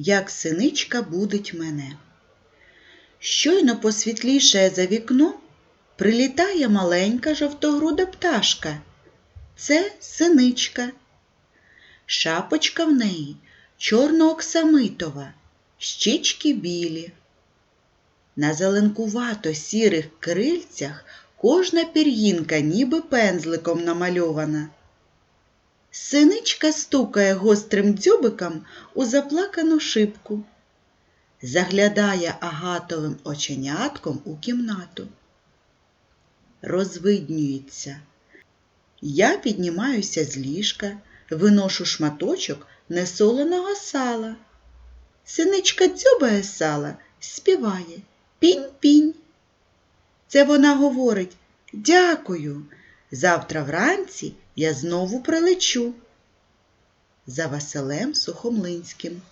як синичка будить мене. Щойно посвітлішає за вікно, прилітає маленька жовтогруда пташка. Це синичка. Шапочка в неї чорно-оксамитова, щічки білі. На зеленкувато сірих крильцях кожна пір'їнка ніби пензликом намальована. Синичка стукає гострим дзьобиком у заплакану шибку. Заглядає агатовим оченятком у кімнату. Розвиднюється. Я піднімаюся з ліжка, виношу шматочок несоленого сала. Синичка дзьобає сала, співає пінь-пінь. Це вона говорить Дякую. Завтра вранці я знову прилечу. За Василем Сухомлинським